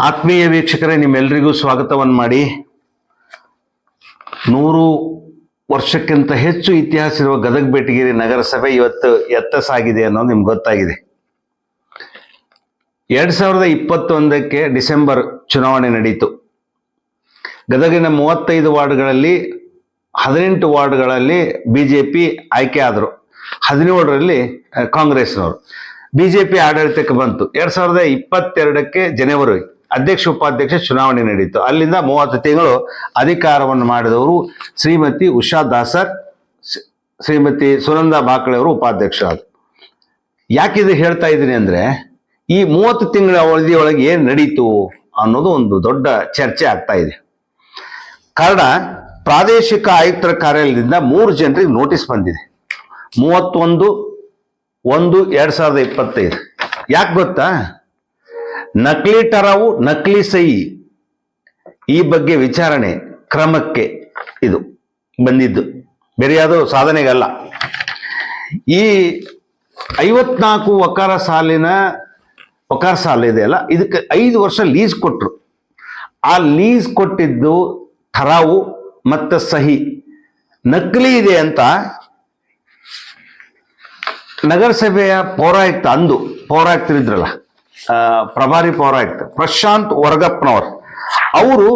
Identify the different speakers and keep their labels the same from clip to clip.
Speaker 1: ಆತ್ಮೀಯ ವೀಕ್ಷಕರೇ ನಿಮ್ಮೆಲ್ಲರಿಗೂ ಸ್ವಾಗತವನ್ನು ಮಾಡಿ. ನೂರು ವರ್ಷಕ್ಕಿಂತ ಹೆಚ್ಚು ಇತಿಹಾಸ ಇರುವ ಗದಗ ಬೆಟಗಿರಿ ನಗರಸಭೆ ಇವತ್ತು ಎತ್ತಸಾಗಿದೆ ಅನ್ನೋದು ನಿಮ್ಗೆ ಗೊತ್ತಾಗಿದೆ. ಎರಡ್ ಸಾವಿರದ ಇಪ್ಪತ್ತೊಂದಕ್ಕೆ ಡಿಸೆಂಬರ್ ಚುನಾವಣೆ ನಡೀತು. ಗದಗಿನ ಮೂವತ್ತೈದು ವಾರ್ಡ್ಗಳಲ್ಲಿ, ಹದಿನೆಂಟು ವಾರ್ಡ್ಗಳಲ್ಲಿ ಬಿ ಜೆ ಪಿ ಆಯ್ಕೆ ಆದರು. ಹದಿನೇಳರಲ್ಲಿ, ಕಾಂಗ್ರೆಸ್ನವರು. ಬಿ ಜೆ ಪಿ ಆಡಳಿತಕ್ಕೆ ಬಂತು. ಎರಡ್ ಸಾವಿರದ ಇಪ್ಪತ್ತೆರಡಕ್ಕೆ ಜನವರಿ. ಅಧ್ಯಕ್ಷ ಉಪಾಧ್ಯಕ್ಷ ಚುನಾವಣೆ ನಡೆಯಿತು ಅಲ್ಲಿಂದ ಮೂವತ್ತು ತಿಂಗಳು ಅಧಿಕಾರವನ್ನು ಮಾಡಿದವರು ಶ್ರೀಮತಿ ಉಷಾ ದಾಸರ್ ಶ್ರೀಮತಿ ಸುನಂದ ಬಾಕಳೆ ಅವರು ಉಪಾಧ್ಯಕ್ಷರಾದರು. ಯಾಕೆ ಇದು ಹೇಳ್ತಾ ಇದ್ದೀನಿ ಅಂದ್ರೆ ಈ ಮೂವತ್ತು ತಿಂಗಳ ಅವಧಿಯೊಳಗೆ ಏನು ನಡೀತು ಅನ್ನೋದು ಒಂದು ದೊಡ್ಡ ಚರ್ಚೆ ಆಗ್ತಾ ಇದೆ. ಕಾರಣ ಪ್ರಾದೇಶಿಕ ಆಯುಕ್ತರ ಕಾರ್ಯಾಲಯದಿಂದ ಮೂರು ಜನರಿಗೆ ನೋಟಿಸ್ ಬಂದಿದೆ. ಮೂವತ್ತೊಂದು, ಒಂದು, ಎರಡ್ ಸಾವಿರದ ಇಪ್ಪತ್ತೈದು. ಯಾಕೆ ಗೊತ್ತಾ? ನಕಲಿ ಟರಾವು, ನಕಲಿ ಸಹಿ. ಈ ಬಗ್ಗೆ ವಿಚಾರಣೆ ಕ್ರಮಕ್ಕೆ ಇದು ಬಂದಿದ್ದು. ಬೇರೆ ಯಾವುದೋ ಸಾಧನೆಗಲ್ಲ. ಈ ಐವತ್ನಾಲ್ಕು ಒಕಾರ ಸಾಲಿನ ಒಕಾರ ಸಾಲ ಇದೆಯಲ್ಲ ಇದಕ್ಕೆ ಐದು ವರ್ಷ ಲೀಸ್ ಕೊಟ್ಟರು ಆ ಲೀಸ್ ಕೊಟ್ಟಿದ್ದು ಥರಾವು ಮತ್ತು ಸಹಿ. ನಕಲಿ ಇದೆ ಅಂತ ನಗರಸಭೆಯ ಪೌರಾಯುಕ್ತ ಅಂದು, ಪೌರಾಯುಕ್ತರಿದ್ರಲ್ಲ ಪ್ರಭಾರಿ ಪೌರಾಯುಕ್ತ ಪ್ರಶಾಂತ್ ವರ್ಗಪ್ಪನವರು. ಅವರು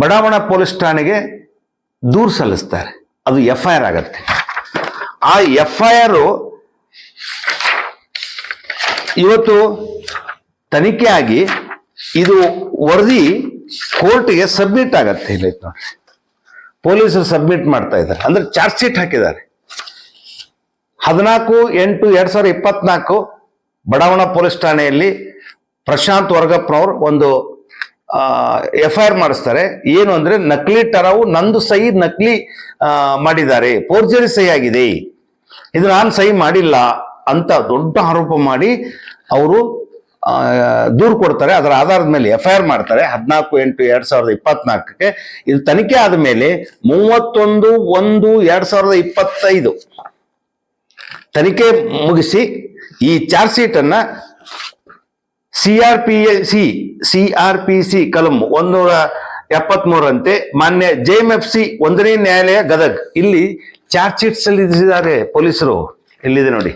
Speaker 1: ಬಡಾವಣ ಪೊಲೀಸ್ ಠಾಣೆಗೆ ದೂರು ಸಲ್ಲಿಸ್ತಾರೆ. ಅದು ಎಫ್ ಐ ಆರ್ ಆಗತ್ತೆ. ಆ ಎಫ್ ಐ ಆರು ಇವತ್ತು ತನಿಖೆ ಆಗಿ ಇದು ವರದಿ ಕೋರ್ಟ್ಗೆ ಸಬ್ಮಿಟ್ ಆಗತ್ತೆ ಇಲ್ಲಿ. ಪೊಲೀಸರು ಸಬ್ಮಿಟ್ ಮಾಡ್ತಾ ಇದ್ದಾರೆ. ಅಂದ್ರೆ ಚಾರ್ಜ್ ಶೀಟ್ ಹಾಕಿದ್ದಾರೆ. ಹದಿನಾಲ್ಕು, ಎಂಟು, ಎರಡು ಸಾವಿರದ ಇಪ್ಪತ್ನಾಲ್ಕು ಬಡಾವಣಾ ಪೊಲೀಸ್ ಠಾಣೆಯಲ್ಲಿ ಪ್ರಶಾಂತ್ ವರ್ಗಪ್ಪನವರು ಒಂದು ಎಫ್ ಐ ಆರ್ ಮಾಡಿಸ್ತಾರೆ. ಏನು ಅಂದ್ರೆ ನಕಲಿ ಟರಾವು ನಂದು ಸಹಿ ನಕಲಿ ಮಾಡಿದ್ದಾರೆ. ಫೋರ್ಜರಿ ಸಹಿ ಆಗಿದೆ. ಇದು ನಾನು ಸಹಿ ಮಾಡಿಲ್ಲ ಅಂತ ದೊಡ್ಡ ಆರೋಪ ಮಾಡಿ ಅವರು ದೂರು ಕೊಡ್ತಾರೆ. ಅದರ ಆಧಾರದ ಮೇಲೆ ಎಫ್ ಐ ಆರ್ ಮಾಡ್ತಾರೆ. ಹದಿನಾಲ್ಕು, ಎಂಟು, ಎರಡ್ ಸಾವಿರದ ಇಪ್ಪತ್ನಾಲ್ಕಕ್ಕೆ. ಇದು ತನಿಖೆ ಆದ ಮೇಲೆ ಮೂವತ್ತೊಂದು, ಒಂದು, ಎರಡ್ ಸಾವಿರದ ಇಪ್ಪತ್ತೈದು ತನಿಖೆ ಮುಗಿಸಿ ಈ ಚಾರ್ಜ್ ಶೀಟ್ ಅನ್ನ C R P C C R P C ಕಲಂ ಒಂದೂರ ಎಪ್ಪತ್ಮೂರಂತೆ ಮಾನ್ಯ ಜೆ ಎಫ್ ಸಿ ಒಂದನೇ ನ್ಯಾಯಾಲಯ ಗದಗ್. ಇಲ್ಲಿ ಚಾರ್ಜ್ ಶೀಟ್ ಸಲ್ಲಿಸಿದ್ದಾರೆ ಪೊಲೀಸರು? ಇಲ್ಲಿದೆ ನೋಡಿ.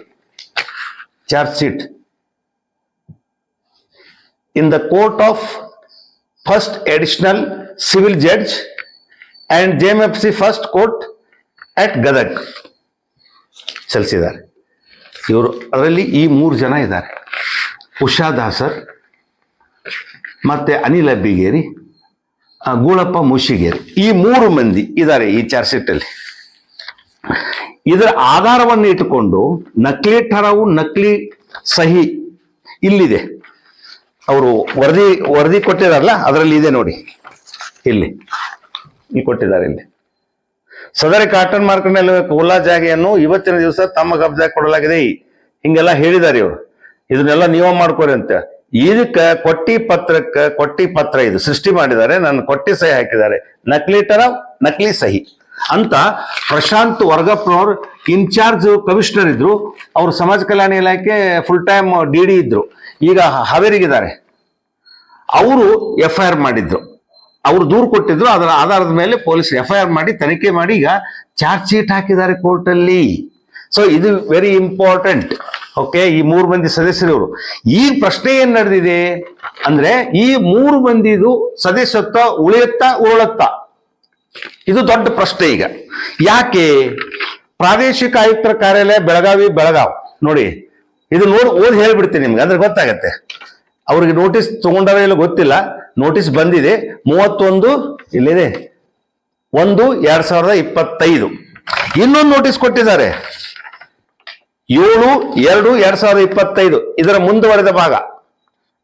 Speaker 1: Charge sheet. In the court of first additional civil judge and J F C first court at Gadag. ಸಲ್ಲಿಸಿದ್ದಾರೆ. ಇವರು ಅದರಲ್ಲಿ ಈ ಮೂರು ಜನ ಇದ್ದಾರೆ. ಉಷಾ ದಾಸರ್ ಮತ್ತೆ ಅನಿಲ್ ಅಬ್ಬಿಗೇರಿ ಆ, ಗೂಳಪ್ಪ ಮುಷಿಗೇರಿ. ಈ ಮೂರು ಮಂದಿ ಇದ್ದಾರೆ ಈ ಚಾರ್ಜ್ ಶೀಟಲ್ಲಿ. ಇದರ ಆಧಾರವನ್ನು ಇಟ್ಟುಕೊಂಡು ನಕಲಿ ಠರಾವು ನಕಲಿ ಸಹಿ ಇಲ್ಲಿದೆ. ಅವರು ವರದಿ ವರದಿ ಕೊಟ್ಟಿದಾರಲ್ಲ ಅದರಲ್ಲಿ ಇದೆ ನೋಡಿ. ಇಲ್ಲಿ. ಈ ಕೊಟ್ಟಿದ್ದಾರೆ ಇಲ್ಲಿ. ಸದರಿ ಕಾಟನ್ ಮಾರ್ಕೆಟ್ನಲ್ಲಿ ಕೋಲಾ ಜಾಗೆಯನ್ನು ಇವತ್ತಿನ ದಿವಸ ತಮ್ಮ ಕಬ್ಜಾ ಕೊಡಲಾಗಿದೆ. ಹಿಂಗೆಲ್ಲ ಹೇಳಿದ್ದಾರೆ ಇವರು. ಇದನ್ನೆಲ್ಲ ನೀವು ಮಾಡ್ಕೋರಿ ಅಂತ. ಇದಕ್ಕ ಕೊಟ್ಟಿ ಪತ್ರಕ್ಕ, ಕೊಟ್ಟಿ ಪತ್ರ ಇದು ಸೃಷ್ಟಿ ಮಾಡಿದ್ದಾರೆ. ನನ್ನ ಕೊಟ್ಟಿ ಸಹಿ ಹಾಕಿದ್ದಾರೆ. ನಕಲಿ ತರ, ನಕಲಿ ಸಹಿ ಅಂತ ಪ್ರಶಾಂತ್ ವರ್ಗಪ್ಪನವರು ಇನ್ಚಾರ್ಜ್ ಕಮಿಷನರ್ ಇದ್ರು. ಅವರು ಸಮಾಜ ಕಲ್ಯಾಣ ಇಲಾಖೆ ಫುಲ್ ಟೈಮ್ ಡಿ ಡಿ ಇದ್ರು. ಈಗ ಹಾವೇರಿಗಿದ್ದಾರೆ ಅವರು ಎಫ್ ಐ ಆರ್ ಮಾಡಿದ್ರು. ಅವರು ದೂರು ಕೊಟ್ಟಿದ್ರು, ಅದರ ಆಧಾರದ ಮೇಲೆ ಪೊಲೀಸ್ ಎಫ್ ಐ ಆರ್ ಮಾಡಿ ತನಿಖೆ ಮಾಡಿ ಈಗ ಚಾರ್ಜ್ ಶೀಟ್ ಹಾಕಿದ್ದಾರೆ ಕೋರ್ಟಲ್ಲಿ. ಸೊ ಇದು ವೆರಿ ಇಂಪಾರ್ಟೆಂಟ್ ಓಕೆ ಈ ಮೂರು ಮಂದಿ ಸದಸ್ಯರವರು. ಈ ಪ್ರಶ್ನೆ ಏನ್ ನಡೆದಿದೆ ಅಂದ್ರೆ ಈ ಮೂರು ಮಂದಿದು ಸದಸ್ಯತ್ವ ಉಳಿಯುತ್ತಾ ಉರುಳುತ್ತಾ? ಇದು ದೊಡ್ಡ ಪ್ರಶ್ನೆ ಈಗ. ಯಾಕೆ? ಪ್ರಾದೇಶಿಕ ಆಯುಕ್ತರ ಕಾರ್ಯಾಲಯ ಬೆಳಗಾವಿ, ಬೆಳಗಾವ್. ನೋಡಿ, ಇದು ನೋಡಿ ಓದಿ ಹೇಳ್ಬಿಡ್ತೀನಿ ನಿಮ್ಗೆ, ಅಂದ್ರೆ ಗೊತ್ತಾಗತ್ತೆ. ಅವ್ರಿಗೆ ನೋಟಿಸ್ ತಗೊಂಡಾರ ಇಲ್ಲ ಗೊತ್ತಿಲ್ಲ. ನೋಟಿಸ್ ಬಂದಿದೆ, ಮೂವತ್ತೊಂದು ಇಲ್ಲಿದೆ, ಒಂದು ಎರಡ್ ಸಾವಿರದ ಇಪ್ಪತ್ತೈದು. ಇನ್ನೊಂದು ನೋಟಿಸ್ ಕೊಟ್ಟಿದ್ದಾರೆ, ಏಳು ಎರಡು ಎರಡ್ ಸಾವಿರದ ಇಪ್ಪತ್ತೈದು, ಇದರ ಮುಂದುವರೆದ ಭಾಗ.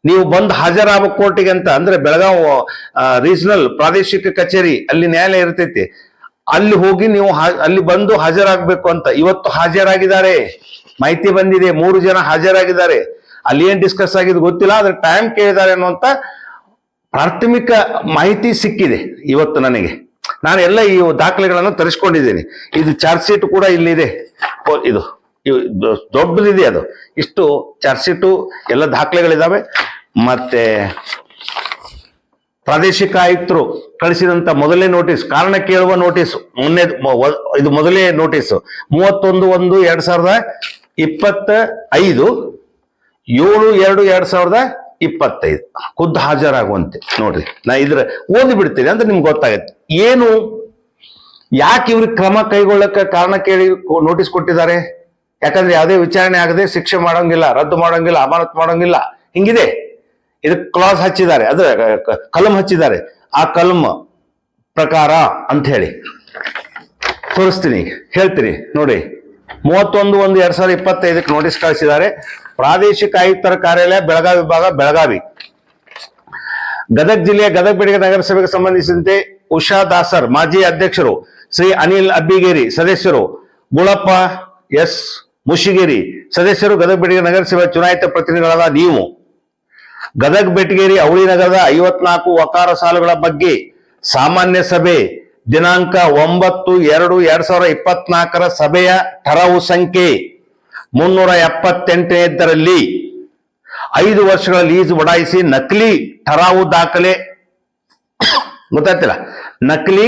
Speaker 1: ನೀವು ಬಂದು ಹಾಜರಾಗಬೇಕು ಕೋರ್ಟಿಗೆ ಅಂತ, ಅಂದ್ರೆ ಬೆಳಗಾವ್ ರೀಜನಲ್ ಪ್ರಾದೇಶಿಕ ಕಚೇರಿ, ಅಲ್ಲಿ ನ್ಯಾಯಾಲಯ ಇರ್ತೈತಿ, ಅಲ್ಲಿ ಹೋಗಿ ನೀವು ಅಲ್ಲಿ ಬಂದು ಹಾಜರಾಗಬೇಕು ಅಂತ. ಇವತ್ತು ಹಾಜರಾಗಿದ್ದಾರೆ, ಮಾಹಿತಿ ಬಂದಿದೆ, ಮೂರು ಜನ ಹಾಜರಾಗಿದ್ದಾರೆ. ಅಲ್ಲಿ ಏನ್ ಡಿಸ್ಕಸ್ ಆಗಿದೆ ಗೊತ್ತಿಲ್ಲ, ಆದ್ರೆ ಟೈಮ್ ಕೇಳಿದ್ದಾರೆ ಅನ್ನುವಂತ ಪ್ರಾಥಮಿಕ ಮಾಹಿತಿ ಸಿಕ್ಕಿದೆ ಇವತ್ತು ನನಗೆ. ನಾನು ಎಲ್ಲ ಈ ದಾಖಲೆಗಳನ್ನು ತರಿಸ್ಕೊಂಡಿದ್ದೀನಿ. ಇದು ಚಾರ್ಜ್ ಶೀಟ್ ಕೂಡ ಇಲ್ಲಿದೆ. ಇದು ದೊಡ್ಡದಿದೆ ಅದು. ಇಷ್ಟು ಚಾರ್ಜ್ ಶೀಟು, ಎಲ್ಲ ದಾಖಲೆಗಳಿದ್ದಾವೆ ಮತ್ತೆ ಪ್ರಾದೇಶಿಕ ಆಯುಕ್ತರು ಕಳಿಸಿದಂತ ಮೊದಲನೇ ನೋಟಿಸ್, ಕಾರಣ ಕೇಳುವ ನೋಟಿಸ್, ಮೊನ್ನೆ ಇದು ಮೊದಲೇ ನೋಟಿಸ್. ಮೂವತ್ತೊಂದು ಒಂದು ಎರಡ್ ಸಾವಿರದ ಇಪ್ಪತ್ತ ಐದು ಏಳು ಎರಡು ಎರಡ್ ಸಾವಿರದ ಇಪ್ಪತ್ತೈದು. ಖುದ್ದು ಹಾಜರಾಗುವಂತೆ. ನೋಡ್ರಿ, ನಾ ಇದ್ರೆ ಓದಿ ಬಿಡ್ತೀನಿ ಅಂದ್ರೆ ನಿಮ್ಗೆ ಗೊತ್ತಾಗತ್ತೆ. ಏನು? ಯಾಕೆ ಇವ್ರಿಗೆ ಕ್ರಮ ಕೈಗೊಳ್ಳಕ್ಕೆ ಕಾರಣ ಕೇಳಿ ನೋಟಿಸ್ ಕೊಟ್ಟಿದ್ದಾರೆ? ಯಾಕಂದ್ರೆ ಯಾವುದೇ ವಿಚಾರಣೆ ಆಗದೆ ಶಿಕ್ಷೆ ಮಾಡೋಂಗಿಲ್ಲ, ರದ್ದು ಮಾಡೋಂಗಿಲ್ಲ, ಅಮಾನತ್ ಮಾಡೋಂಗಿಲ್ಲ. ಹಿಂಗಿದೆ. ಇದಕ್ಕೆ ಕ್ಲಾಸ್ ಹಚ್ಚಿದ್ದಾರೆ. ಅದ್ರ ಕಲಂ ಹಚ್ಚಿದ್ದಾರೆ. ಆ ಕಲಂ ಪ್ರಕಾರ ಅಂತ ಹೇಳಿ. ತೋರಿಸ್ತೀನಿ ಹೇಳ್ತೀನಿ. ನೋಡಿ. ಮೂವತ್ತೊಂದು ಒಂದು ಎರಡ್ ಸಾವಿರದ ಇಪ್ಪತ್ತೈದಕ್ಕೆ ನೋಟಿಸ್ ಕಳಿಸಿದ್ದಾರೆ. ಪ್ರಾದೇಶಿಕ ಆಯುಕ್ತರ ಕಾರ್ಯಾಲಯ, ಬೆಳಗಾವಿ ವಿಭಾಗ, ಬೆಳಗಾವಿ. ಗದಗ ಜಿಲ್ಲೆಯ ಗದಗ ಬೆಳಗ್ಗೆ ನಗರಸಭೆಗೆ ಸಂಬಂಧಿಸಿದಂತೆ ಉಷಾ ದಾಸರ್, ಮಾಜಿ ಅಧ್ಯಕ್ಷರು ಶ್ರೀ ಅನಿಲ್ ಅಬ್ಬಿಗೇರಿ, ಸದಸ್ಯರು ಗುಳಪ್ಪ ಎಸ್ ಮುಷಿಗೇರಿ, ಸದಸ್ಯರು ಗದಗ ಬೆಳಗ್ಗೆ ನಗರಸಭೆ ಚುನಾಯಿತ ಪ್ರತಿನಿಧಿಗಳಾದ ನೀವು. ಗದಗ ಬೆಟಗೇರಿ, ಅವಳಿ ನಗರದ ಐವತ್ನಾಲ್ಕು ವಕಾರ ಸಾಲುಗಳ ಬಗ್ಗೆ ಸಾಮಾನ್ಯ ಸಭೆ ದಿನಾಂಕ ಒಂಬತ್ತು ಎರಡು ಎರಡ್ ಸಾವಿರದ ಇಪ್ಪತ್ನಾಲ್ಕರ ಸಭೆಯ ಠರಾವು ಸಂಖ್ಯೆ ಮುನ್ನೂರ ಎಪ್ಪತ್ತೆಂಟನೇದರಲ್ಲಿ ಐದು ವರ್ಷಗಳ ಲೀಸ್ ಒಡಾಯಿಸಿ ನಕಲಿ ಠರಾವು ದಾಖಲೆ ಗೊತ್ತಾಗ್ತಿಲ್ಲ ನಕಲಿ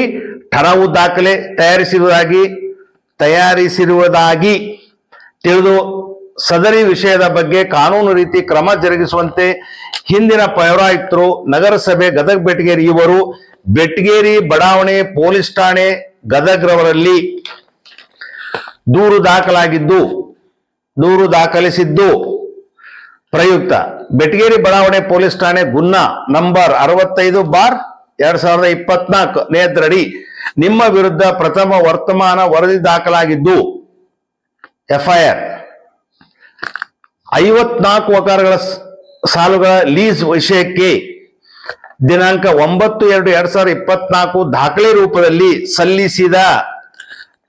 Speaker 1: ಠರಾವು ದಾಖಲೆ ತಯಾರಿಸಿರುವುದಾಗಿ ತಯಾರಿಸಿರುವುದಾಗಿ ತಿಳಿದು ಸದರಿ ವಿಷಯದ ಬಗ್ಗೆ ಕಾನೂನು ರೀತಿ ಕ್ರಮ ಜರುಗಿಸುವಂತೆ ಹಿಂದಿನ ಪೌರಾಯುಕ್ತರು ನಗರಸಭೆ ಗದಗ ಬೆಟಗೇರಿ ಇವರು ಬೆಟಗೇರಿ, ಬಡಾವಣೆ, ಪೊಲೀಸ್ ಠಾಣೆ, ಗದಗ್ರವರಲ್ಲಿ ದೂರು ದಾಖಲಾಗಿದ್ದು ದೂರು ದಾಖಲಿಸಿದ್ದು ಪ್ರಯುಕ್ತ. ಬೆಟಗೇರಿ, ಬಡಾವಣೆ ಪೊಲೀಸ್ ಠಾಣೆ ಗುನ್ನಾ ನಂಬರ್ ಅರವತ್ತೈದು ಬಾರ್ ಎರಡ್ ಸಾವಿರದ ಇಪ್ಪತ್ನಾಲ್ಕು ನೇತ್ರಡಿ. ನಿಮ್ಮ ವಿರುದ್ಧ ಪ್ರಥಮ ವರ್ತಮಾನ ವರದಿ ದಾಖಲಾಗಿದ್ದು, ಎಫ್ಐಆರ್. ಐವತ್ನಾಲ್ಕು ವಕಾರಗಳ ಸಾಲುಗಳ ಲೀಸ್ ವಿಷಯಕ್ಕೆ ದಿನಾಂಕ ಒಂಬತ್ತು ಎರಡು ಎರಡ್ ಸಾವಿರದ ಇಪ್ಪತ್ನಾಲ್ಕು ದಾಖಲೆ ರೂಪದಲ್ಲಿ ಸಲ್ಲಿಸಿದ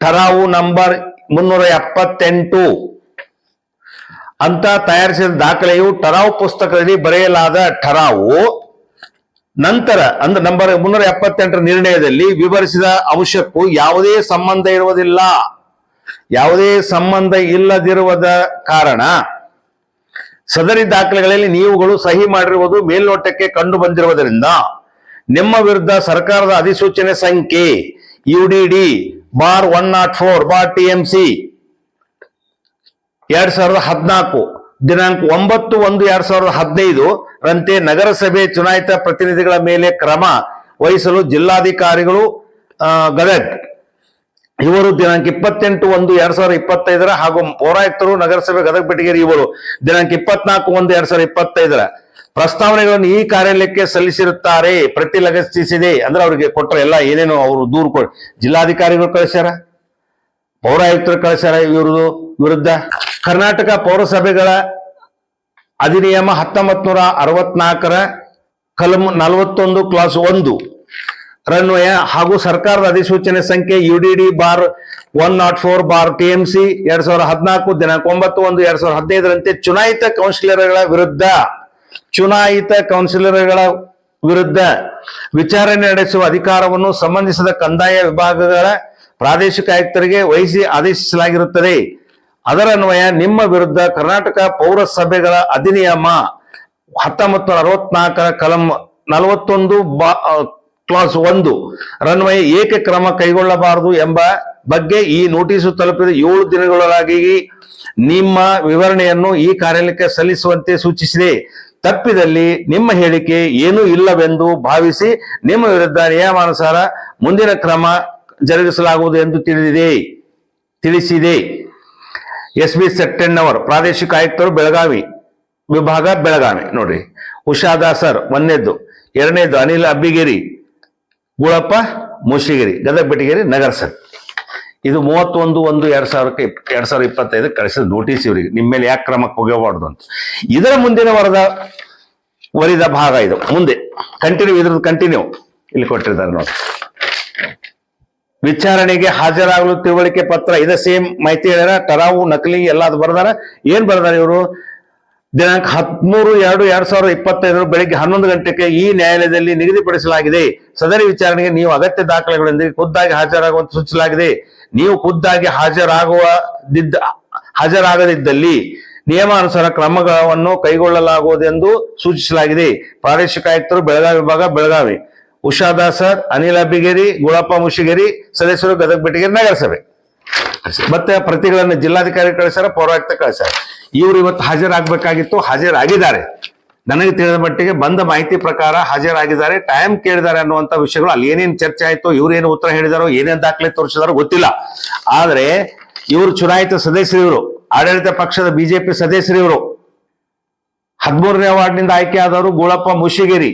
Speaker 1: ಠರಾವು ನಂಬರ್ ಮುನ್ನೂರ ಎಪ್ಪತ್ತೆಂಟು. ಅಂತ ತಯಾರಿಸಿದ ದಾಖಲೆಯು ಠರಾವು ಪುಸ್ತಕದಲ್ಲಿ ಬರೆಯಲಾದ ಠರಾವು. ನಂತರ ಅಂದ್ರೆ ನಂಬರ್ ಮುನ್ನೂರ ಎಪ್ಪತ್ತೆಂಟರ ನಿರ್ಣಯದಲ್ಲಿ ವಿವರಿಸಿದ ಅಂಶಕ್ಕೂ ಯಾವುದೇ ಸಂಬಂಧ ಇರುವುದಿಲ್ಲ. ಯಾವುದೇ ಸಂಬಂಧ ಇಲ್ಲದಿರುವುದ ಕಾರಣ ಸದರಿ ದಾಖಲೆಗಳಲ್ಲಿ ನೀವುಗಳು ಸಹಿ ಮಾಡಿರುವುದು ಮೇಲ್ನೋಟಕ್ಕೆ ಕಂಡು ಬಂದಿರುವುದರಿಂದ ನಿಮ್ಮ ವಿರುದ್ಧ ಸರ್ಕಾರದ ಅಧಿಸೂಚನೆ ಸಂಖ್ಯೆ UDD bar one nought four bar TMC ಎರಡ್ ಸಾವಿರದ ಹದಿನಾಲ್ಕು, ದಿನಾಂಕ ಒಂಬತ್ತು ಒಂದು ಎರಡ್ ಸಾವಿರದ ಹದಿನೈದು ರಂತೆ ನಗರಸಭೆ ಚುನಾಯಿತ ಪ್ರತಿನಿಧಿಗಳ ಮೇಲೆ ಕ್ರಮ ವಹಿಸಲು ಜಿಲ್ಲಾಧಿಕಾರಿಗಳು ಗದಗ್. ಇವರು ದಿನಾಂಕ ಇಪ್ಪತ್ತೆಂಟು ಒಂದು ಎರಡ್ ಸಾವಿರದ ಇಪ್ಪತ್ತೈದರ ಹಾಗೂ ಪೌರಾಯುಕ್ತರು ನಗರಸಭೆ ಗದಗ ಬೆಟಗೇರಿ ಇವರು. ದಿನಾಂಕ ಇಪ್ಪತ್ನಾಲ್ಕು ಒಂದು ಎರಡ್ ಸಾವಿರದ ಇಪ್ಪತ್ತೈದರ. ಪ್ರಸ್ತಾವನೆಗಳನ್ನು ಈ ಕಾರ್ಯಾಲಯಕ್ಕೆ ಸಲ್ಲಿಸಿರುತ್ತಾರೆ. ಪ್ರತಿ ಲಗತ್ತಿಸಿದೆ ಅಂದ್ರೆ ಅವರಿಗೆ ಕೊಟ್ಟರೆ ಎಲ್ಲ ಏನೇನು ಅವರು ದೂರು ಕೊಡ್, ಜಿಲ್ಲಾಧಿಕಾರಿಗಳು ಕಳಿಸ್ಯಾರ? ಪೌರಾಯುಕ್ತರು ಕಳಿಸ್ಯಾರ ಇವರದು ವಿರುದ್ಧ? ಕರ್ನಾಟಕ ಪೌರಸಭೆಗಳ ಅಧಿನಿಯಮ ಹತ್ತೊಂಬತ್ ನೂರ ಅರವತ್ನಾಲ್ಕರ ಕಲಂ ನಲವತ್ತೊಂದು ಕ್ಲಾಸ್ ಒಂದು. ರನ್ವಯ ಹಾಗೂ ಸರ್ಕಾರದ ಅಧಿಸೂಚನೆ ಸಂಖ್ಯೆ UDD bar one nought four bar TMC ಎರಡ್ ಸಾವಿರದ ಹದಿನಾಲ್ಕು ದಿನಾಂಕ ಒಂಬತ್ತು ಒಂದು ಎರಡ್ ಸಾವಿರದ ಹದಿನೈದರಂತೆ ಚುನಾಯಿತ ಕೌನ್ಸಿಲರ್ಗಳ ವಿರುದ್ಧ, ಚುನಾಯಿತ ಕೌನ್ಸಿಲರ್ಗಳ ವಿರುದ್ಧ ವಿಚಾರಣೆ ನಡೆಸುವ ಅಧಿಕಾರವನ್ನು ಸಂಬಂಧಿಸಿದ ಕಂದಾಯ ವಿಭಾಗಗಳ ಪ್ರಾದೇಶಿಕ ಆಯುಕ್ತರಿಗೆ ವಹಿಸಿ ಆದೇಶಿಸಲಾಗಿರುತ್ತದೆ. ಅದರನ್ವಯ ನಿಮ್ಮ ವಿರುದ್ಧ ಕರ್ನಾಟಕ ಪೌರಸಭೆಗಳ ಅಧಿನಿಯಮ ಹತ್ತೊಂಬತ್ತು ಅರವತ್ನಾಲ್ಕರ ಕಲಂ ನಲವತ್ತೊಂದು ಬಾ ಕ್ಲಾಸ್ ಒಂದು ರನ್ವೇ ಏಕೆ ಕ್ರಮ ಕೈಗೊಳ್ಳಬಾರದು ಎಂಬ ಬಗ್ಗೆ ಈ ನೋಟಿಸು ತಲುಪಿದ ಏಳು ದಿನಗಳೊಳಗಾಗಿ ನಿಮ್ಮ ವಿವರಣೆಯನ್ನು ಈ ಕಾರ್ಯಾಲಯಕ್ಕೆ ಸಲ್ಲಿಸುವಂತೆ ಸೂಚಿಸಿದೆ. ತಪ್ಪಿದಲ್ಲಿ ನಿಮ್ಮ ಹೇಳಿಕೆ ಏನೂ ಇಲ್ಲವೆಂದು ಭಾವಿಸಿ ನಿಮ್ಮ ವಿರುದ್ಧ ನಿಯಮಾನುಸಾರ ಮುಂದಿನ ಕ್ರಮ ಜರುಗಿಸಲಾಗುವುದು ಎಂದು ತಿಳಿದಿದೆ. ತಿಳಿಸಿದೆ. ಎಸ್ ಬಿ ಸೆಟ್ಟೆಣ್ಣವರ್ ಪ್ರಾದೇಶಿಕ ಆಯುಕ್ತರು ಬೆಳಗಾವಿ ವಿಭಾಗ ಬೆಳಗಾವಿ. ನೋಡ್ರಿ ಉಷಾದಾಸರ್ ಒಂದೇದ್ದು ಎರಡನೇದು ಅನಿಲ್ ಅಬ್ಬಿಗೇರಿ. ಗುಳಪ್ಪ ಮುಷಿಗಿರಿ ಗದಗ ನಗರ ಸರ್. ಇದು ಮೂವತ್ತೊಂದು ಒಂದು ಎರಡ್ ಸಾವಿರಕ್ಕೆ ಎರಡ್ ಸಾವಿರದ ಇಪ್ಪತ್ತೈದಕ್ಕೆ ಕಳಿಸಿದ ನೋಟಿಸ್ ಇವರಿಗೆ. ನಿಮ್ಮ ಮೇಲೆ ಯಾಕೆ ಕ್ರಮಕ್ಕೆ ಹೋಗಬಾರ್ದು ಅಂತ. ಇದರ ಮುಂದಿನ ವರದ, ವರಿದ ಭಾಗ ಇದು. ಮುಂದೆ ಕಂಟಿನ್ಯೂ ಇದ್ರದ್ದು ಕಂಟಿನ್ಯೂ ಇಲ್ಲಿ ಕೊಟ್ಟಿದ್ದಾರೆ ನೋಡಿ. ವಿಚಾರಣೆಗೆ ಹಾಜರಾಗಲು ತಿಳುವಳಿಕೆ ಪತ್ರ ಇದ ಸೇಮ್ ಮಾಹಿತಿ ಹೇಳ್ಯಾರ ಟರಾವು ನಕಲಿ ಎಲ್ಲ ಅದು ಬರ್ದಾರ. ಏನ್ ಬರ್ದಾರ ಇವರು? ದಿನಾಂಕ ಹದಿಮೂರು, ಎರಡು, ಎರಡ್ ಸಾವಿರದ ಇಪ್ಪತ್ತೈದರ ಬೆಳಿಗ್ಗೆ ಹನ್ನೊಂದು ಗಂಟೆಗೆ ಈ ನ್ಯಾಯಾಲಯದಲ್ಲಿ ನಿಗದಿಪಡಿಸಲಾಗಿದೆ. ಸದರಿ ವಿಚಾರಣೆಗೆ ನೀವು ಅಗತ್ಯ ದಾಖಲೆಗಳೊಂದಿಗೆ ಖುದ್ದಾಗಿ ಹಾಜರಾಗುವಂತೆ ಸೂಚಿಸಲಾಗಿದೆ. ನೀವು ಖುದ್ದಾಗಿ ಹಾಜರಾಗುವ ದಿದ್ದ, ಹಾಜರಾಗದಿದ್ದಲ್ಲಿ ನಿಯಮಾನುಸಾರ ಕ್ರಮಗಳನ್ನು ಕೈಗೊಳ್ಳಲಾಗುವುದೆಂದು ಸೂಚಿಸಲಾಗಿದೆ. ಪ್ರಾದೇಶಿಕ ಆಯುಕ್ತರು ಬೆಳಗಾವಿ ವಿಭಾಗ ಬೆಳಗಾವಿ, ಉಷಾದಾಸರ್, ಅನಿಲ ಬಿಗೇರಿ, ಗುಳಪ್ಪ ಮುಷಿಗೇರಿ, ಸದಸ್ಯರು ಗದಗ ಬೆಟ್ಟಿಗೇರಿ ನಗರಸಭೆ. ಮತ್ತೆ ಪ್ರತಿಗಳನ್ನು ಜಿಲ್ಲಾಧಿಕಾರಿ ಕಳಿಸ್ಯಾರ, ಪೌರಾಯುಕ್ತ ಕಳಿಸ್ಯಾರ. ಇವರು ಇವತ್ತು ಹಾಜರಾಗಬೇಕಾಗಿತ್ತು, ಹಾಜರಾಗಿದ್ದಾರೆ. ನನಗೆ ತಿಳಿದ ಮಟ್ಟಿಗೆ ಬಂದ ಮಾಹಿತಿ ಪ್ರಕಾರ ಹಾಜರಾಗಿದ್ದಾರೆ. ಟೈಮ್ ಕೇಳಿದ್ದಾರೆ ಅನ್ನುವಂಥ ವಿಷಯಗಳು, ಅಲ್ಲಿ ಏನೇನು ಚರ್ಚೆ ಆಯ್ತು ಏನು ಉತ್ತರ ಹೇಳಿದಾರೋ, ಏನೇನು ದಾಖಲೆ ತೋರಿಸಿದಾರೋ ಗೊತ್ತಿಲ್ಲ. ಆದರೆ ಇವರು ಚುನಾಯಿತ ಸದಸ್ಯರು ಇವರು ಆಡಳಿತ ಪಕ್ಷದ ಬಿಜೆಪಿ ಸದಸ್ಯರು ಇವರು ಹದಿಮೂರನೇ ವಾರ್ಡ್ನಿಂದ ಆಯ್ಕೆಯಾದವರು ಗೋಳಪ್ಪ ಮುಷಿಗೇರಿ,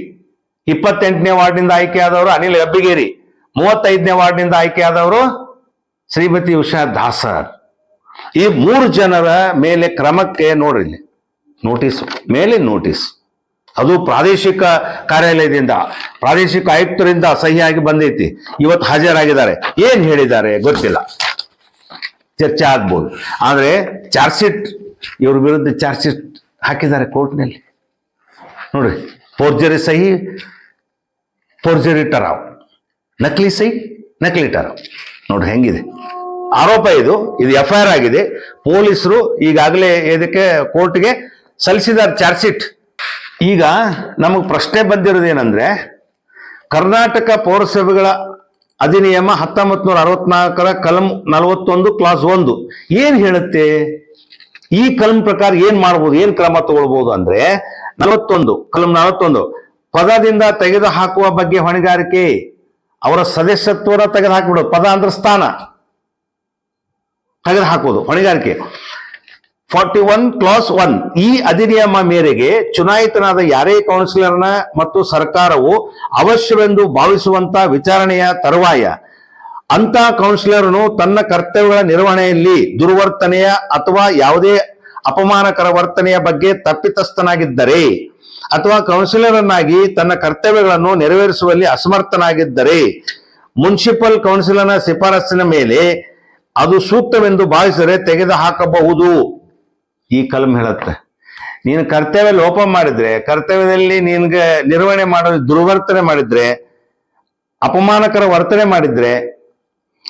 Speaker 1: ಇಪ್ಪತ್ತೆಂಟನೇ ವಾರ್ಡ್ನಿಂದ ಆಯ್ಕೆಯಾದವರು ಅನಿಲ್ ಗಬ್ಬಿಗೇರಿ ಮೂವತ್ತೈದನೇ ವಾರ್ಡ್ನಿಂದ ಆಯ್ಕೆಯಾದವರು ಶ್ರೀಮತಿ ಉಷಾ ದಾಸರ್. ಈ ಮೂರು ಜನರ ಮೇಲೆ ಕ್ರಮಕ್ಕೆ ನೋಡ್ರಿ ನೋಟಿಸ್ ಮೇಲೆ ನೋಟಿಸ್ ಅದು ಪ್ರಾದೇಶಿಕ ಕಾರ್ಯಾಲಯದಿಂದ, ಪ್ರಾದೇಶಿಕ ಆಯುಕ್ತರಿಂದ ಸಹಿಯಾಗಿ ಬಂದೈತಿ. ಇವತ್ತು ಹಾಜರಾಗಿದ್ದಾರೆ. ಏನ್ ಹೇಳಿದ್ದಾರೆ ಗೊತ್ತಿಲ್ಲ. ಚರ್ಚೆ ಆಗ್ಬೋದು. ಆದ್ರೆ ಚಾರ್ಜ್ ಶೀಟ್, ಇವ್ರ ವಿರುದ್ಧ ಚಾರ್ಜ್ ಶೀಟ್ ಹಾಕಿದ್ದಾರೆ ಕೋರ್ಟ್ನಲ್ಲಿ. ನೋಡ್ರಿ ಫೋರ್ಜರಿ ಸಹಿ ಫೋರ್ಜರಿ ಟರಾವ್. ನಕಲಿ ಸಹಿ, ನಕಲಿ ಟರಾವ್. ನೋಡ್ರಿ, ಹೆಂಗಿದೆ? ಆರೋಪ ಇದು. ಇದು ಎಫ್ ಐ ಆರ್ ಆಗಿದೆ. ಪೊಲೀಸರು ಈಗಾಗಲೇ ಇದಕ್ಕೆ ಕೋರ್ಟ್ಗೆ ಸಲ್ಲಿಸಿದ್ದಾರೆ ಚಾರ್ಜ್ ಶೀಟ್. ಈಗ ನಮಗೆ ಪ್ರಶ್ನೆ ಬಂದಿರೋದು ಏನಂದ್ರೆ ಕರ್ನಾಟಕ ಪೌರಸಭೆಗಳ ಅಧಿನಿಯಮ ಹತ್ತೊಂಬತ್ ನೂರ ಅರವತ್ನಾಲ್ಕರ ಕಲಂ ನಲವತ್ತೊಂದು ಕ್ಲಾಸ್ ಒಂದು ಏನು ಹೇಳುತ್ತೆ? ಈ ಕಲಂ ಪ್ರಕಾರ ಏನ್ ಮಾಡ್ಬೋದು? ಏನ್ ಕ್ರಮ ತಗೊಳ್ಬಹುದು ಅಂದ್ರೆ, ನಲವತ್ತೊಂದು, ಕಲಂ ನಲವತ್ತೊಂದು, ಪದದಿಂದ ತೆಗೆದು ಹಾಕುವ ಬಗ್ಗೆ ಹೊಣೆಗಾರಿಕೆ, ಅವರ ಸದಸ್ಯತ್ವನ ತೆಗೆದು ಹಾಕಿಬಿಡೋದು ಪದ ಅಂದ್ರೆ ಸ್ಥಾನ. ತೆಗೆದು ಹಾಕೋದು ಹೊಣೆಗಾರಿಕೆ. ಫಾರ್ಟಿ ಒನ್ ಕ್ಲಾಸ್ ಒನ್ ಈ ಅಧಿನಿಯಮ ಮೇರೆಗೆ ಚುನಾಯಿತನಾದ ಯಾರೇ ಕೌನ್ಸಿಲರ್ನ ಮತ್ತು ಸರ್ಕಾರವು ಅವಶ್ಯವೆಂದು ಭಾವಿಸುವಂತ ವಿಚಾರಣೆಯ ತರುವಾಯ ಅಂತ ಕೌನ್ಸಿಲರ್ನು ತನ್ನ ಕರ್ತವ್ಯಗಳ ನಿರ್ವಹಣೆಯಲ್ಲಿ ದುರ್ವರ್ತನೆಯ ಅಥವಾ ಯಾವುದೇ ಅಪಮಾನಕರ ವರ್ತನೆಯ ಬಗ್ಗೆ ತಪ್ಪಿತಸ್ಥನಾಗಿದ್ದರೆ ಅಥವಾ ಕೌನ್ಸಿಲರ್ನಾಗಿ ತನ್ನ ಕರ್ತವ್ಯಗಳನ್ನು ನೆರವೇರಿಸುವಲ್ಲಿ ಅಸಮರ್ಥನಾಗಿದ್ದರೆ ಮುನ್ಸಿಪಲ್ ಕೌನ್ಸಿಲರ್ನ ಶಿಫಾರಸ್ಸಿನ ಮೇಲೆ ಅದು ಸೂಕ್ತವೆಂದು ಭಾವಿಸಿದರೆ ತೆಗೆದು ಹಾಕಬಹುದು. ಈ ಕಲಂ ಹೇಳುತ್ತೆ. ನೀನು ಕರ್ತವ್ಯ ಲೋಪ ಮಾಡಿದ್ರೆ, ಕರ್ತವ್ಯದಲ್ಲಿ ನಿನ್ಗೆ ನಿರ್ವಹಣೆ ಮಾಡಲು ದುರ್ವರ್ತನೆ ಮಾಡಿದ್ರೆ, ಅಪಮಾನಕರ ವರ್ತನೆ ಮಾಡಿದ್ರೆ,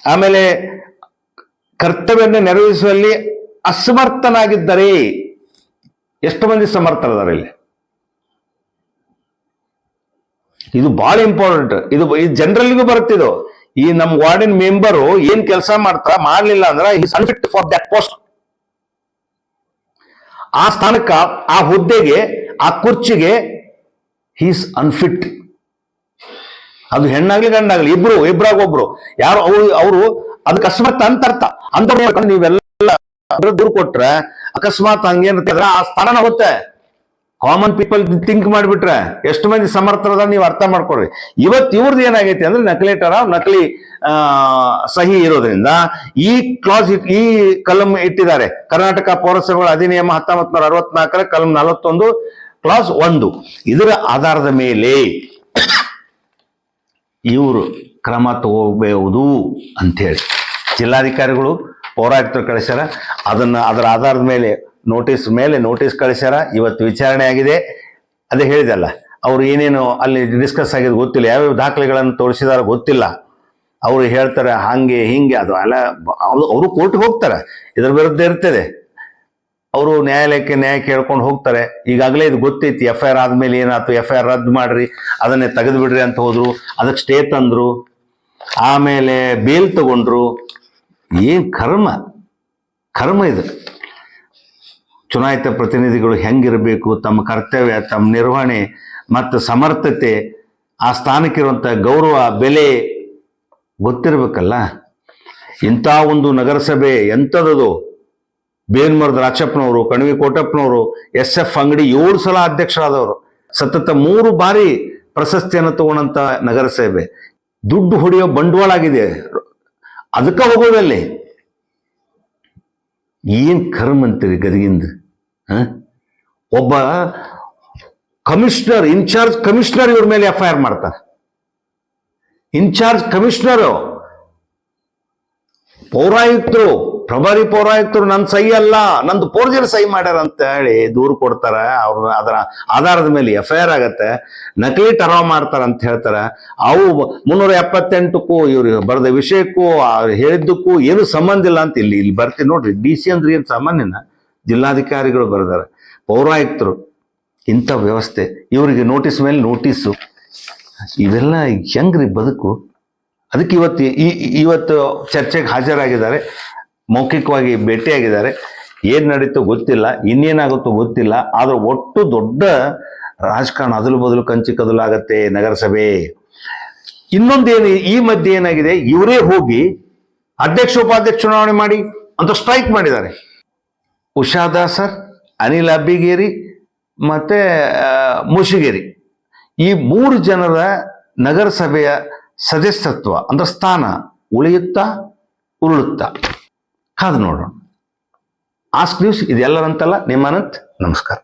Speaker 1: ಆಮೇಲೆ ಕರ್ತವ್ಯವನ್ನು ನೆರವೇರಿಸುವಲ್ಲಿ ಅಸಮರ್ಥನಾಗಿದ್ದರೆ, ಎಷ್ಟು ಮಂದಿ ಸಮರ್ಥರದಾರೆ ಇಲ್ಲಿ? ಇದು ಬಹಳ ಇಂಪಾರ್ಟೆಂಟ್ ಇದು ಜನರಲ್ಗೂ ಬರುತ್ತಿದ್ದು ಈ ನಮ್ಮ ವಾರ್ಡಿನ ಮೆಂಬರು ಏನ್ ಕೆಲಸ ಮಾಡ್ತಾರ, ಮಾಡ್ಲಿಲ್ಲ ಅಂದ್ರೆ is unfit for that post ಆ ಸ್ಥಾನಕ್ಕ, ಆ ಹುದ್ದೆಗೆ, ಆ ಕುರ್ಚಿಗೆ ಹೀಸ್ ಅನ್ಫಿಟ್ ಅದು ಹೆಣ್ಣಾಗ್ಲಿ ಗಂಡಾಗ್ಲಿ, ಇಬ್ರು, ಇಬ್ರಾಗ ಒಬ್ರು. ಯಾರು, ಅವ್ರು, ಅವರು ಅದಕ್ಕೆ ಅಕಸ್ಮಾತ್ ಅಂತ ಅರ್ಥ. ಅಂತ ನೀವೆಲ್ಲ ದೂರ ಕೊಟ್ರೆ ಅಕಸ್ಮಾತ್ ಹಂಗೇನಿರ್ತದ್ರ ಆ ಸ್ಥಾನನ ಹೋಗುತ್ತೆ. ಕಾಮನ್ ಪೀಪಲ್ ಥಿಂಕ್ ಮಾಡಿಬಿಟ್ರೆ ಎಷ್ಟು ಮಂದಿ ಸಮರ್ಥರದ ನೀವು ಅರ್ಥ ಮಾಡ್ಕೊಳ್ರಿ. ಇವತ್ತು ಇವ್ರದ್ದು ಏನಾಗೈತಿ ಅಂದ್ರೆ ನಕಲಿ ಟರ ನಕಲಿ ಸಹಿ ಇರೋದ್ರಿಂದ ಈ ಕ್ಲಾಸ್ ಈ ಕಲಂ ಇಟ್ಟಿದ್ದಾರೆ. ಕರ್ನಾಟಕ ಪೌರಸಭೆಗಳ ಅಧಿನಿಯಮ ಹತ್ತೊಂಬತ್ ನೂರ ಅರವತ್ನಾಲ್ಕರ ಕಲಂ ನಲವತ್ತೊಂದು ಕ್ಲಾಸ್ ಒಂದು. ಇದರ ಆಧಾರದ ಮೇಲೆ ಇವರು ಕ್ರಮ ತಗೋಬಹುದು ಅಂತೇಳಿ. ಜಿಲ್ಲಾಧಿಕಾರಿಗಳು ಪೌರಾಯುಕ್ತರು ಕಳಿಸ್ಯಾರ. ಅದನ್ನ, ಅದರ ಆಧಾರದ ಮೇಲೆ ನೋಟಿಸ್ ಮೇಲೆ ನೋಟಿಸ್ ಕಳಿಸ್ಯಾರ, ಇವತ್ತು ವಿಚಾರಣೆ ಆಗಿದೆ. ಅದೇ ಹೇಳಿದಲ್ಲ ಅವರು ಏನೇನು ಅಲ್ಲಿ ಡಿಸ್ಕಸ್ ಆಗಿದ್ದು ಗೊತ್ತಿಲ್ಲ, ಯಾವ್ಯಾವ ದಾಖಲೆಗಳನ್ನು ತೋರಿಸಿದಾರ ಗೊತ್ತಿಲ್ಲ. ಅವರು ಹೇಳ್ತಾರೆ, ಹಾಗೆ, ಹಿಂಗೆ, ಅದು ಅಲ್ಲ ಅವರು ಕೋರ್ಟ್ಗೆ ಹೋಗ್ತಾರೆ, ಇದ್ರ ವಿರುದ್ಧ ಇರ್ತದೆ. ಅವರು ನ್ಯಾಯಾಲಯಕ್ಕೆ ನ್ಯಾಯ ಕೇಳ್ಕೊಂಡು ಹೋಗ್ತಾರೆ. ಈಗಾಗಲೇ ಇದು ಗೊತ್ತೈತಿ ಎಫ್ ಐ ಆರ್ ಆದ್ಮೇಲೆ ಏನಾಯ್ತು ಎಫ್ ಐ ಆರ್ ರದ್ದು ಮಾಡ್ರಿ, ಅದನ್ನೇ ತೆಗೆದು ಬಿಡ್ರಿ ಅಂತ ಹೋದ್ರು, ಅದಕ್ಕೆ ಸ್ಟೇ ತಂದ್ರು, ಆಮೇಲೆ ಬೇಲ್ ತಗೊಂಡ್ರು. ಏನು ಕರ್ಮ ಕರ್ಮ ಇದು. ಚುನಾಯಿತ ಪ್ರತಿನಿಧಿಗಳು ಹೆಂಗಿರಬೇಕು, ತಮ್ಮ ಕರ್ತವ್ಯ, ತಮ್ಮ ನಿರ್ವಹಣೆ ಮತ್ತು ಸಮರ್ಥತೆ, ಆ ಸ್ಥಾನಕ್ಕಿರುವಂಥ ಗೌರವ, ಬೆಲೆ ಗೊತ್ತಿರಬೇಕಲ್ಲ? ಇಂಥ ಒಂದು ನಗರಸಭೆ ಎಂಥದ್ದು? ಬೇನ್ಮರದ ರಾಚಪ್ಪನವರು ಕಣಿವೆ ಕೋಟಪ್ಪನವರು ಎಸ್ ಎಫ್ ಅಂಗಡಿ ಏಳು ಸಲ ಅಧ್ಯಕ್ಷರಾದವರು. ಸತತ ಮೂರು ಬಾರಿ ಪ್ರಶಸ್ತಿಯನ್ನು ತಗೊಂಡಂತ ನಗರಸಭೆ. ದುಡ್ಡು ಹೊಡೆಯೋ ಬಂಡವಾಳ ಆಗಿದೆ. ಅದಕ್ಕೆ ಹೋಗೋದಲ್ಲಿ ಏನು ಕರ್ಮ ಅಂತೀರಿ ಗದಗಿಂದ? ಒಬ್ಬ ಕಮಿಷನರ್, ಇನ್ಚಾರ್ಜ್ ಕಮಿಷನರ್ ಇವ್ರ ಮೇಲೆ ಎಫ್ ಐ ಆರ್ ಮಾಡ್ತಾರೆ. ಇನ್ಚಾರ್ಜ್ ಕಮಿಷನರು, ಪೌರಾಯುಕ್ತರು, ಪ್ರಭಾರಿ ಪೌರಾಯುಕ್ತರು ನನ್ನ ಸಹಿ ಅಲ್ಲ, ನಂದು ಪೋರ್ಜರ್ ಸಹಿ ಮಾಡ್ಯಾರ ಅಂತ ಹೇಳಿ ದೂರು ಕೊಡ್ತಾರ, ಅವ್ರ ಅದರ ಆಧಾರದ ಮೇಲೆ ಎಫ್ ಐ ಆರ್ ಆಗತ್ತೆ, ನಕಲಿ ಟರಾವ್ ಮಾಡ್ತಾರೆ ಅಂತ ಹೇಳ್ತಾರೆ. ಅವು ಮುನ್ನೂರ ಎಪ್ಪತ್ತೆಂಟಕ್ಕೂ ಇವರು ಬರೆದ ವಿಷಯಕ್ಕೂ ಹೇಳಿದ್ದಕ್ಕೂ ಏನು ಸಂಬಂಧ ಇಲ್ಲ ಅಂತ ಇಲ್ಲಿ ಇಲ್ಲಿ ಬರ್ತೀನಿ ನೋಡ್ರಿ, ಡಿ ಸಿ ಅಂದ್ರೆ ಏನು ಸಾಮಾನ್ಯನ ಜಿಲ್ಲಾಧಿಕಾರಿಗಳು ಬರೆದಾರೆ. ಪೌರಾಯುಕ್ತರು, ಇಂಥ ವ್ಯವಸ್ಥೆ, ಇವರಿಗೆ ನೋಟಿಸ್ ಮೇಲೆ ನೋಟಿಸು ಇವೆಲ್ಲ ಹೆಂಗ್ರಿ ಬದುಕು? ಅದಕ್ಕೆ ಇವತ್ತು ಈ, ಇವತ್ತು ಚರ್ಚೆಗೆ ಹಾಜರಾಗಿದ್ದಾರೆ, ಮೌಖಿಕವಾಗಿ ಭೇಟಿಯಾಗಿದ್ದಾರೆ. ಏನು ನಡೀತೋ ಗೊತ್ತಿಲ್ಲ, ಇನ್ನೇನಾಗುತ್ತೋ ಗೊತ್ತಿಲ್ಲ, ಆದರೆ ಒಟ್ಟು ದೊಡ್ಡ ರಾಜಕಾರಣ ಅದಲು ಬದಲು ಕಂಚಿ ಕದಲಾಗತ್ತೆ ನಗರಸಭೆ. ಇನ್ನೊಂದೇನು ಈ ಮಧ್ಯೆ ಏನಾಗಿದೆ, ಇವರೇ ಹೋಗಿ ಅಧ್ಯಕ್ಷ, ಉಪಾಧ್ಯಕ್ಷ ಚುನಾವಣೆ ಮಾಡಿ ಅಂತ ಸ್ಟ್ರೈಕ್ ಮಾಡಿದ್ದಾರೆ. ಉಷಾ ದಾಸರ್ ಅನಿಲ್ ಅಬ್ಬಿಗೇರಿ ಮತ್ತೆ ಮುಷಿಗೇರಿ ಈ ಮೂರು ಜನರ ನಗರಸಭೆಯ ಸದಸ್ಯತ್ವ, ಅಂದ್ರೆ ಸ್ಥಾನ ಉಳಿಯುತ್ತಾ, ಉರುಳುತ್ತಾ? ಕಾದು ನೋಡೋಣ. ಆಸ್ಕ್ ನ್ಯೂಸ್ ಇದೆಲ್ಲರಂತಲ್ಲ, ನಿಮ್ಮ ಅನಂತ್, ನಮಸ್ಕಾರ.